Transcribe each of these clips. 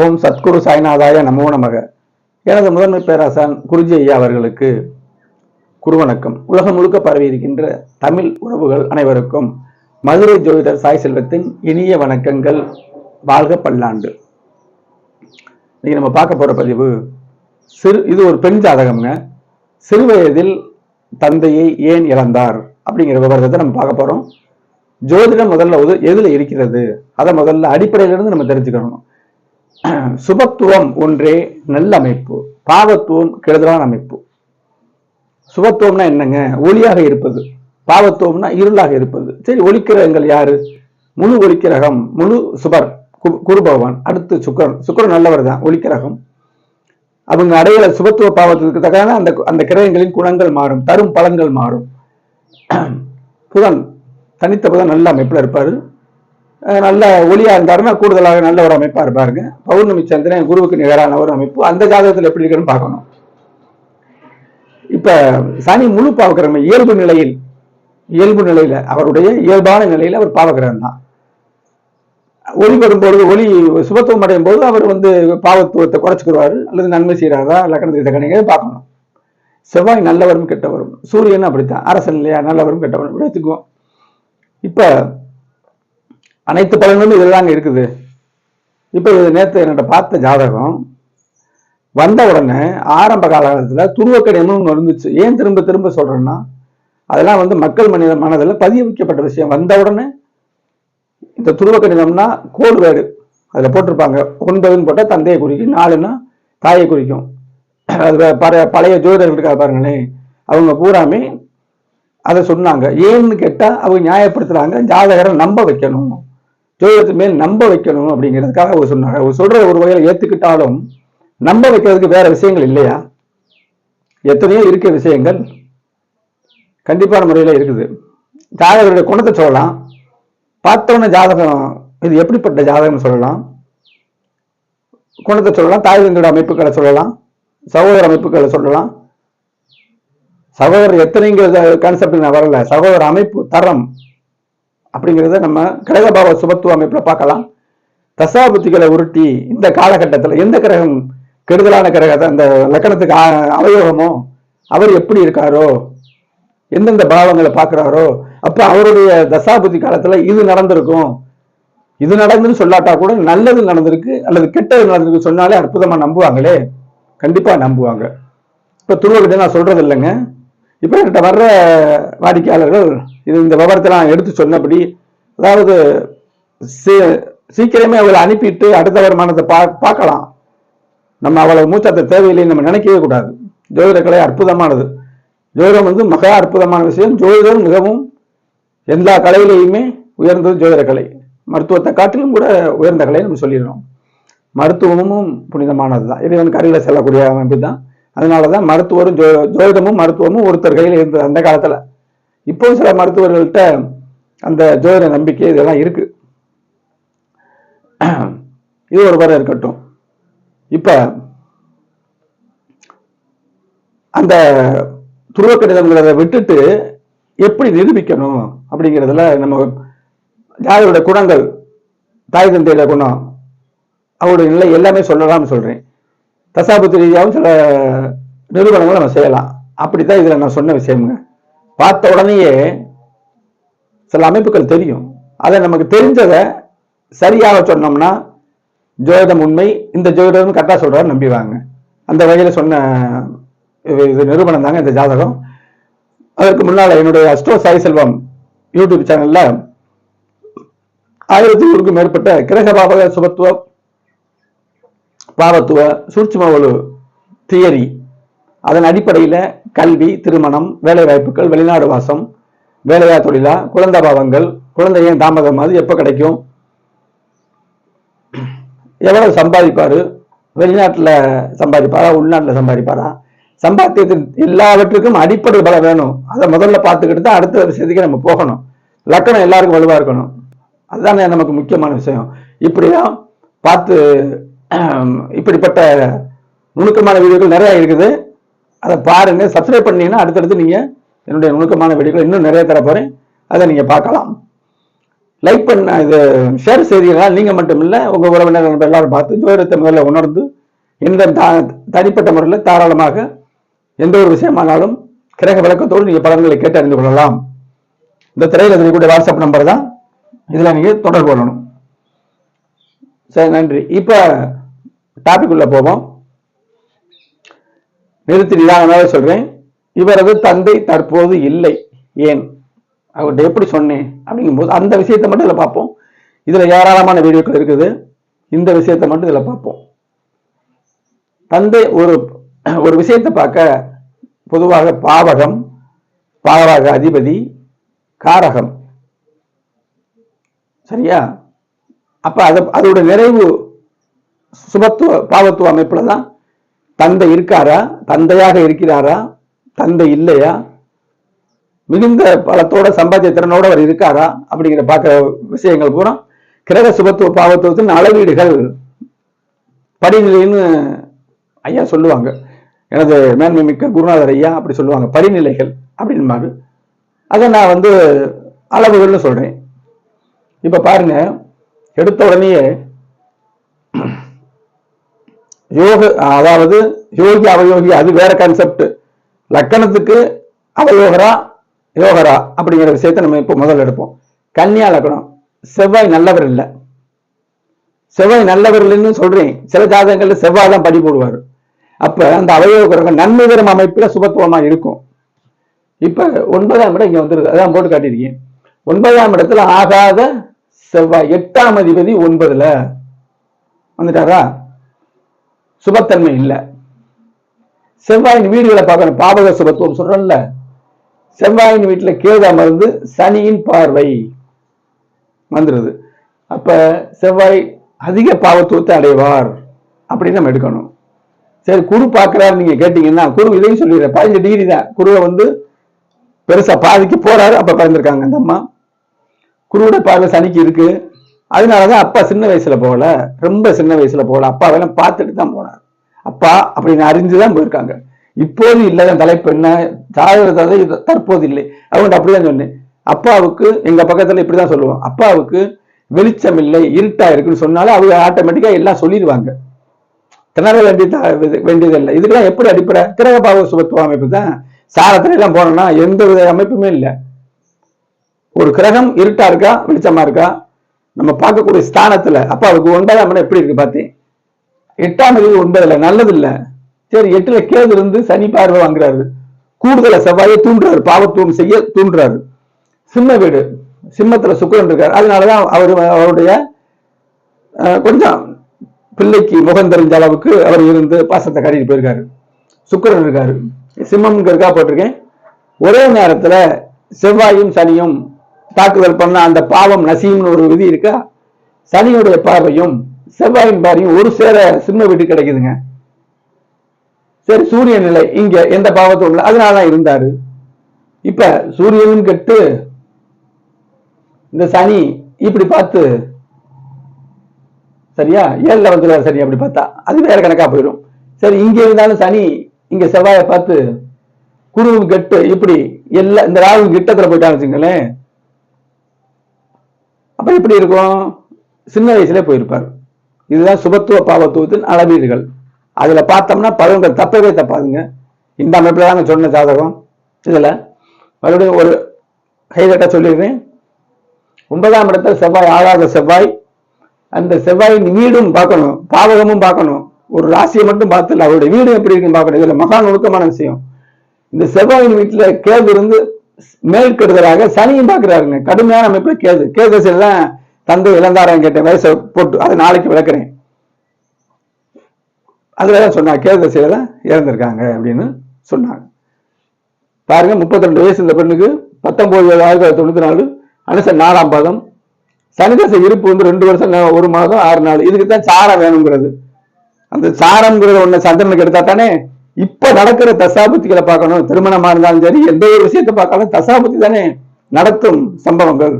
ஓம் சத்குரு சாய்நாதாய நமோ நமக. எனது முதன்மை பேராசான் குருஜி ஐயா அவர்களுக்கு குருவணக்கம். உலகம் முழுக்க பரவி இருக்கின்ற தமிழ் உறவுகள் அனைவருக்கும் மதுரை ஜோதிடர் சாய் செல்வத்தின் இனிய வணக்கங்கள். வாழ்க பல்லாண்டு. இன்னைக்கு நம்ம பார்க்க போற பதிவு சிறு இது ஒரு பெண் ஜாதகம்ங்க. சிறு வயதில் தந்தையை ஏன் இழந்தார்? அப்படிங்கிற விவரத்தை நம்ம பார்க்க போறோம். ஜோதிடம் முதல்ல ஒரு எதுல இருக்கிறது? அதை முதல்ல அடிப்படையிலிருந்து நம்ம தெரிஞ்சுக்கணும். சுபத்துவம் ஒன்றே நல்ல அமைப்பு பாவத்துவம் கெடுதலான அமைப்பு. சுபத்துவம்னா என்னங்க? ஒளியாக இருப்பது. பாவத்துவம்னா இருளாக இருப்பது. சரி ஒளிக்கிரகங்கள் யாரு? முழு ஒளிக்கிரகம் முழு சுபர் கு- குரு பகவான். அடுத்து சுக்கரன். சுக்கரன் நல்லவர் தான் ஒளிக்கிரகம் அவங்க அடையிற சுபத்துவ பாவத்துக்கு தக்கான அந்த அந்த கிரகங்களின் குணங்கள் மாறும் தரும் பலன்கள் மாறும். புதன் தனித்த புதன் நல்ல அமைப்புல இருப்பாரு. நல்ல ஒளியா இருந்தாருன்னா கூடுதலாக நல்ல ஒரு அமைப்பா இருப்பாருங்க. பௌர்ணமி சந்திரன் குருவுக்கு நிகரான ஒரு அமைப்பு. அந்த ஜாதகத்தில் எப்படி இருக்குன்னு பார்க்கணும். இப்ப சனி முழு பாவக்கிரகம் இயல்பு நிலையில் இயல்பு நிலையில அவருடைய இயல்பான நிலையில அவர் பாவக்கிரகம் தான். ஒளி வரும்போது ஒளி சுபத்துவம் அடையும் போது அவர் வந்து பாவத்துவத்தை குறைச்சிக்கிடுவாரு அல்லது நன்மை செய்யறாரா லக்கணத்துக்கு கணிங்க பார்க்கணும். செவ்வாய் நல்லவரும் கெட்டவரும். சூரியன் அப்படித்தான். அரசன் இல்லையா நல்லவரும் கெட்டவரும். எடுத்துக்குவோம் இப்போ அனைத்து பலன்களும் இதில் தாங்க இருக்குது. இப்போ இது நேற்று என்னோட பார்த்த ஜாதகம் வந்த உடனே ஆரம்ப காலகட்டத்தில் துருவக்கடையம்னு ஒன்று இருந்துச்சு. ஏன் திரும்ப திரும்ப சொல்கிறேன்னா அதெல்லாம் வந்து மக்கள் மனித மனதில் பதிய வைக்கப்பட்ட விஷயம். வந்த உடனே இந்த துருவக்கடினம்னா கோடு வேடு அதில் போட்டிருப்பாங்க. ஒன்பதுன்னு போட்டால் தந்தையை குறிக்கும் நாலுன்னா தாயை குறிக்கும். அது பழைய பழைய ஜோதிடர்கள் இருக்கா பாருங்களேன் அவங்க பூராமே அதை சொன்னாங்க. ஏன்னு கேட்டால் அவங்க நியாயப்படுத்துகிறாங்க ஜாதகரை நம்ப வைக்கணும். ஜோதிடத்து மேல் நம்ப வைக்கணும் அப்படிங்கிறதுக்காக அவர் சொன்னாங்க அவர் சொல்ற ஒரு வகையில ஏத்துக்கிட்டாலும் நம்ப வைக்கிறதுக்கு வேற விஷயங்கள் இல்லையா? எத்தனையோ இருக்க விஷயங்கள் கண்டிப்பான முறையில இருக்குது. ஜாதகருடைய குணத்தை சொல்லலாம். பார்த்தோன்ன ஜாதகம் இது எப்படிப்பட்ட ஜாதகம்னு சொல்லலாம். குணத்தை சொல்லலாம். தாய் தந்தையோட அமைப்புகளை சொல்லலாம். சகோதர அமைப்புகளை சொல்லலாம். சகோதரர் எத்தனைங்கிறது கான்செப்ட் நான் வரல. சகோதர அமைப்பு தரம் அப்படிங்கிறத நம்ம கிரகபாவ சுபத்துவ அமைப்புல பார்க்கலாம். தசாபுத்திகளை உருட்டி இந்த காலகட்டத்தில் எந்த கிரகம் கெடுதலான கிரகத்தை அந்த லக்கணத்துக்கு அவயோகமோ அவர் எப்படி இருக்காரோ எந்தெந்த பாவங்களை பார்க்குறாரோ அப்போ அவருடைய தசாபுத்தி காலத்துல இது நடந்திருக்கும். இது நடந்துன்னு சொல்லாட்டா கூட நல்லது நடந்திருக்கு அல்லது கெட்டது நடந்திருக்கு சொன்னாலே அற்புதமா நம்புவாங்களே. கண்டிப்பா நம்புவாங்க. இப்ப துருவகிட்ட நான் சொல்றது இல்லைங்க. இப்போ என்கிட்ட வர்ற வாடிக்கையாளர்கள் இது இந்த விவரத்தெல்லாம் எடுத்து சொன்னபடி அதாவது சீ- சீக்கிரமே அவளை அனுப்பிட்டு அடுத்த வருமானத்தை பா பார்க்கலாம். நம்ம அவளை மூச்சாத்த தேவையில்லைன்னு நம்ம நினைக்கவே கூடாது. ஜோதிட கலை அற்புதமானது. ஜோதிடம் வந்து மகா அற்புதமான விஷயம். ஜோதிடம் மிகவும் எல்லா கலையிலையுமே உயர்ந்தது ஜோதிட கலை மருத்துவத்தை காட்டிலும் கூட உயர்ந்த கலை நம்ம சொல்லிடுறோம் மருத்துவமும் புனிதமானது தான் இறைவன் கரையில் செல்லக்கூடிய அமைப்பு தான் அதனால தான் மருத்துவரும் ஜோ ஜோதிடமும் மருத்துவமும் ஒருத்தர் கையில் இருந்தது அந்த காலத்தில். இப்போ சில மருத்துவர்கள்ட்ட அந்த ஜோதிட நம்பிக்கை இதெல்லாம் இருக்கு. இது ஒரு வரை இருக்கட்டும். இப்ப அந்த துருவ கடிதங்கிறத விட்டுட்டு எப்படி நிரூபிக்கணும் அப்படிங்கிறதுல நம்ம ஜாதியோட குணங்கள் தாய் தந்தையோட குணம் அவருடைய நிலை எல்லாமே சொல்லலாம்னு சொல்றேன். தசாபத்து ரீதியாகவும் சில நிரூபணங்களை நம்ம செய்யலாம். அப்படித்தான் இதுல நான் சொன்ன விஷயமுங்க. பார்த்த உடனேயே சில அமைப்புகள் தெரியும். அதை நமக்கு தெரிஞ்சதை சரியாக சொன்னோம்னா ஜோதிடம் உண்மை இந்த ஜோதிடம் கரெக்டாக சொல்றாரு நம்பிவாங்க. அந்த வகையில் சொன்ன இது இது தாங்க இந்த ஜாதகம். அதற்கு முன்னால் என்னுடைய அஸ்ட்ரோ சாய் செல்வம் யூடியூப் சேனல்ல ஆயிரத்தி நூறுக்கும் மேற்பட்ட கிரக சுபத்துவம் சுபத்துவ பாவத்துவ சூட்சும ஒழு தியரி. அதன் அடிப்படையில் கல்வி திருமணம் வேலைவாய்ப்புகள் வெளிநாடு வாசம் வேலையா தொழிலா குழந்தை பாவங்கள் குழந்தை ஏன் தாமதமாது எப்போ கிடைக்கும்? எவ்வளவு சம்பாதிப்பாரு? வெளிநாட்டுல சம்பாதிப்பாரா உள்நாட்டுல சம்பாதிப்பாரா? சம்பாத்தியத்தின் எல்லாவற்றுக்கும் அடிப்படை பலம் வேணும். அதை முதல்ல பார்த்துக்கிட்டு தான் அடுத்த விஷயத்துக்கு நம்ம போகணும். லக்கணம் எல்லாருக்கும் வலுவா இருக்கணும். அதுதானே நமக்கு முக்கியமான விஷயம். இப்படிதான் பார்த்து இப்படிப்பட்ட நுணுக்கமான வீடியோக்கள் நிறையா இருக்குது. அதை பாருங்கள் சப்ஸ்கிரைப் பண்ணீங்கன்னா அடுத்தடுத்து நீங்கள் என்னுடைய நுணுக்கமான வீடியோக்கள் இன்னும் நிறைய தரப்போகிறேன் அதை நீங்கள் பார்க்கலாம். லைக் பண்ண இது ஷேர் செய்தீங்கன்னா நீங்கள் மட்டும் உங்கள் உங்க உறவினர் எல்லாரும் பார்த்து ஜோதிடத்தை முதல்ல உணர்ந்து எந்த தனிப்பட்ட முறையில் தாராளமாக எந்த ஒரு விஷயமானாலும் கிரக விளக்கத்தோடு நீங்கள் பலன்களை கேட்டு அறிந்து கொள்ளலாம். இந்த திரையில் இருக்கக்கூடிய வாட்ஸ்அப் நம்பர் தான். இதில் நீங்கள் தொடர்பு கொள்ளணும். சரி நன்றி. இப்போ டாபிக் உள்ள போவோம். நிறுத்தி நிதானமாக சொல்றேன். இவரது தந்தை தற்போது இல்லை. ஏன்? அவர்கிட்ட எப்படி சொன்னேன்? அப்படிங்கும்போது அந்த விஷயத்தை மட்டும் இதில் பார்ப்போம். இதுல ஏராளமான வீடியோக்கள் இருக்குது. இந்த விஷயத்தை மட்டும் இதுல பார்ப்போம். தந்தை ஒரு ஒரு விஷயத்தை பார்க்க பொதுவாக பாவகம் பாவராக அதிபதி காரகம். சரியா? அப்ப அது அதோட நிறைவு சுபத்துவ பாவத்துவ அமைப்புல தான் தந்தை இருக்காரா? தந்தையாக இருக்கிறாரா? தந்தை இல்லையா? மிகுந்த பலத்தோட சம்பாத்திய திறனோட அவர் இருக்காரா? அப்படிங்கிற பார்க்குற விஷயங்கள் பூரா கிரக சுபத்துவ பாவத்துவத்தின் அளவீடுகள் படிநிலைன்னு ஐயா சொல்லுவாங்க. எனது மேன்மை மிக்க குருநாதர் ஐயா அப்படி சொல்லுவாங்க. படிநிலைகள் அப்படின்பாரு. அதை நான் வந்து அளவுகள்னு சொல்றேன். இப்ப பாருங்க எடுத்த உடனேயே யோக அதாவது யோகி அவயோகி அது வேற கான்செப்ட் லக்கணத்துக்கு அவயோகரா யோகரா அப்படிங்கிற விஷயத்த நம்ம இப்போ முதல் எடுப்போம். கன்னியா லக்கணம் செவ்வாய் நல்லவர் இல்லை. செவ்வாய் நல்லவர் இல்லைன்னு சொல்றேன். சில ஜாதகங்கள்ல செவ்வாய் தான் படி போடுவார். அப்ப அந்த அவயோக கிரகம் நன்மை தரும் அமைப்புல சுபத்துவமா இருக்கும். இப்ப ஒன்பதாம் இடம் இங்க வந்துருது. அதான் போட்டு காட்டியிருக்கேன். ஒன்பதாம் இடத்துல ஆகாத செவ்வாய். எட்டாம் அதிபதி ஒன்பதுல. வந்துட்டாரா? சுபத்தன்மை இல்லை. செவ்வாயின் வீடுகளை பார்க்கணும். பாவக சுபத்துவம் சொல்றோம்ல. செவ்வாயின் வீட்டில் கேது அமர்ந்து சனியின் பார்வை வந்துடுது அப்ப செவ்வாய் அதிக பாவத்துவத்தை அடைவார் அப்படின்னு நம்ம எடுக்கணும். சரி குரு பார்க்கிறாரு நீங்க கேட்டீங்கன்னா குரு இதையும் சொல்லிடுறேன் பதினஞ்சு டிகிரி தான். குருவை வந்து பெருசா பாதிக்கு போறாரு அப்ப பிறந்திருக்காங்க அந்த அம்மா. குருவோட பார்வை சனிக்கு இருக்கு. அதனாலதான் அப்பா சின்ன வயசுல போகல. ரொம்ப சின்ன வயசுல போகல. அப்பாவெல்லாம் பார்த்துட்டு தான் போனார். அப்பா அப்படின்னு அறிஞ்சுதான் போயிருக்காங்க. இப்போது இல்லதான் தலைப்பு என்ன? ஜாதகத்தை தற்போது இல்லை. அவங்க அப்படிதான் சொன்னேன். அப்பாவுக்கு எங்க பக்கத்துல இப்படிதான் சொல்லுவோம். அப்பாவுக்கு வெளிச்சம் இல்லை இருட்டா இருக்குன்னு சொன்னாலும் அவங்க ஆட்டோமேட்டிக்கா எல்லாம் சொல்லிடுவாங்க. திணற வேண்டியது வேண்டியதில்லை இதுக்கெல்லாம் எப்படி அடிப்படை? கிரக பாவ சுபத்துவ அமைப்பு தான். சாரத்துல எல்லாம் போனோம்னா எந்த வித அமைப்புமே இல்லை. ஒரு கிரகம் இருட்டா இருக்கா? வெளிச்சமா இருக்கா? நம்ம பார்க்கக்கூடிய ஸ்தானத்துல அப்பாவுக்கு ஒன்பதாம் இடம் எப்படி இருக்கு பார்த்தேன் எட்டாம் தேதி ஒன்பதுல நல்லது இல்ல சரி எட்டுல கேது இருந்து சனி பார்வை வாங்குறாரு. கூடுதல செவ்வாயை தூண்டுறாரு பாவத்துவம் செய்ய தூண்டுறாரு. சிம்ம வீடு சிம்மத்துல சுக்கிரன் இருக்காரு. அதனாலதான் அவர் அவருடைய கொஞ்சம் பிள்ளைக்கு முகம் தெரிஞ்ச அளவுக்கு அவர் இருந்து பாசத்தை காட்டிட்டு போயிருக்காரு. சுக்கரன் இருக்காரு. சிம்மம் இருக்கா போட்டிருக்கேன். ஒரே நேரத்துல செவ்வாயும் சனியும் தாக்குதல் பண்ண அந்த பாவம் நசியும்னு ஒரு விதி இருக்கா? சனியுடைய பார்வையும் செவ்வாயின் பார்வையும் ஒரு சேர சிம்ம வீட்டு கிடைக்குதுங்க. சரி சூரிய நிலை இங்க எந்த பாவத்தும் இல்லை. அதனால இருந்தாரு. இப்ப சூரியனும் கெட்டு இந்த சனி இப்படி பார்த்து சரியா? ஏழுல வந்துருவாரு சனி அப்படி பார்த்தா. அது வேற கணக்கா போயிடும். சரி இங்க இருந்தாலும் சனி இங்க செவ்வாயை பார்த்து குருவும் கெட்டு இப்படி எல்லா இந்த ராகு கிட்டத்துல போயிட்டான்னு வச்சுங்களேன் அப்ப எப்படி இருக்கும்? சின்ன வயசுல போயிருப்பார். இதுதான் சுபத்துவ பாவத்துவத்தின் அளவீடுகள். அதுல பார்த்தோம்னா பலன்கள் தப்பவே தப்பாதுங்க. இந்த அமைப்புல தாங்க சொன்ன ஜாதகம். இதுல மறுபடியும் ஒரு ஹைலைட்டா சொல்லிடுறேன். ஒன்பதாம் இடத்துல செவ்வாய் ஆறாவது செவ்வாய். அந்த செவ்வாயின் வீடும் பார்க்கணும். பாவகமும் பார்க்கணும். ஒரு ராசியை மட்டும் பார்த்துல அவருடைய வீடு எப்படி இருக்குன்னு பார்க்கணும். இதுல மகா நுணுக்கமான விஷயம். இந்த செவ்வாயின் வீட்டுல கேது இருந்து மேற்கெடுதலாக சனியும் பார்க்கிறாருங்க. கடுமையான அமைப்புல கேது. கேது எல்லாம் தந்தை இழந்தாரான்னு கேட்ட வயசை போட்டு அதை நாளைக்கு விளக்குறேன். அதுல சொன்னா கேது தசையில தான் இறந்திருக்காங்க அப்படின்னு சொன்னாங்க. பாருங்க 32 வயசு இந்த பெண்ணுக்கு பத்தொன்பது ஆயிரத்தி தொள்ளாயிரத்தி தொண்ணூத்தி நாலு அனுச நாலாம் பாதம். சனிதசை இருப்பு வந்து ரெண்டு வருஷம் ஒரு மாதம் ஆறு நாள். இதுக்கு தான் சாரம் வேணுங்கிறது. அந்த சாரம்ங்கிறத ஒண்ணு சந்திரனுக்கு எடுத்தா தானே இப்ப நடக்கிற தசாபுத்திகளை பார்க்கணும். திருமணமா இருந்தாலும் சரி எந்த ஒரு விஷயத்தை பார்த்தாலும் தசாபுத்தி தானே நடத்தும் சம்பவங்கள்.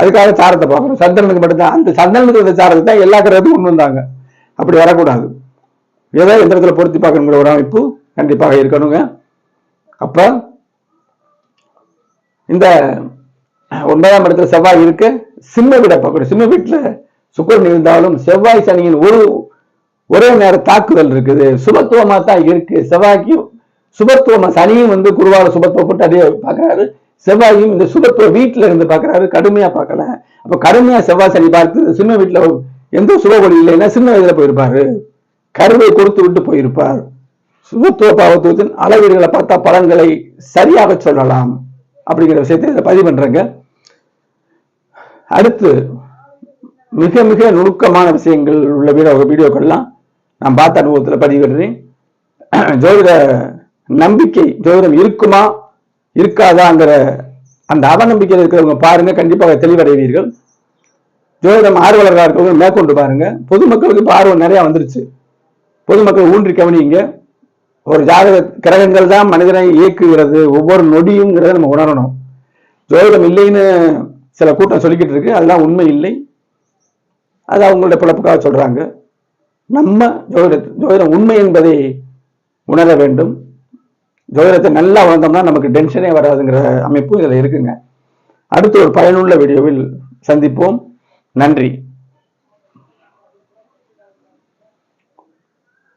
அதுக்காக சாரத்தை பார்க்கணும். சந்திரனுக்கு மட்டும்தான். அந்த சந்திரனுக்கு இந்த சாரத்தை தான் எல்லா கிரகத்துக்கும் கொண்டு வந்தாங்க. அப்படி வரக்கூடாது. ஏதோ எந்திரத்துல பொருத்தி பார்க்கணுங்கிற ஒரு அமைப்பு கண்டிப்பாக இருக்கணுங்க. அப்ப இந்த ஒன்பதாம் இடத்துல செவ்வாய் இருக்கு. சிம்ம வீட பார்க்கணும். சிம்ம வீட்டுல சுக்கரன் இருந்தாலும் செவ்வாய் சனியின் ஒரு ஒரே நேர தாக்குதல் இருக்குது. சுபத்துவமா தான் இருக்கு. செவ்வாய்க்கும் சுபத்துவமா சனியும் வந்து குருவால சுபத்துவப்பட்டு அதே பாக்குறாரு. செவ்வாயும் இந்த சுபத்துவ வீட்டுல இருந்து பார்க்கறாரு கடுமையா பார்க்கல. அப்ப கடுமையா செவ்வாய் சனி பார்த்து சின்ன வீட்டுல எந்த சுபவழி இல்லைன்னா சின்ன வயதுல போயிருப்பாரு. கருவை கொடுத்து விட்டு போயிருப்பார். சுபத்துவ பாவத்துவத்தின் அளவீடுகளை பார்த்தா பலன்களை சரியாக சொல்லலாம். அப்படிங்கிற விஷயத்தை இதை பதிவு பண்றேங்க. அடுத்து மிக மிக நுணுக்கமான விஷயங்கள் உள்ள வீடியோ வீடியோக்கள்லாம் நான் பார்த்த அனுபவத்தில் பதிவிடுறேன் ஜோதிட நம்பிக்கை ஜோதிடம் இருக்குமா இருக்காதாங்கிற அந்த அவநம்பிக்கையில் இருக்கிறவங்க பாருங்க கண்டிப்பாக தெளிவடைவீர்கள். ஜோதிடம் ஆர்வலர்களாக இருக்கிறவங்க மேற்கொண்டு பாருங்க. பொதுமக்களுக்கு இப்போ ஆர்வம் நிறையா வந்துருச்சு. பொதுமக்கள் ஊன்றி கவனிங்க. ஒரு ஜாதக கிரகங்கள் தான் மனிதனை இயக்குகிறது. ஒவ்வொரு நொடியுங்கிறத நம்ம உணரணும். ஜோதிடம் இல்லைன்னு சில கூட்டம் சொல்லிக்கிட்டு இருக்கு. அதெல்லாம் உண்மை இல்லை. அது அவங்களுடைய பிழப்புக்காக சொல்றாங்க. நம்ம ஜோதிட ஜோதிடம் உண்மை என்பதை உணர வேண்டும். ஜோதிடத்தை நல்லா உணர்ந்தோம்னா நமக்கு டென்ஷனே வராதுங்கிற அமைப்பு இதில் இருக்குங்க. அடுத்து ஒரு பயனுள்ள வீடியோவில் சந்திப்போம். நன்றி.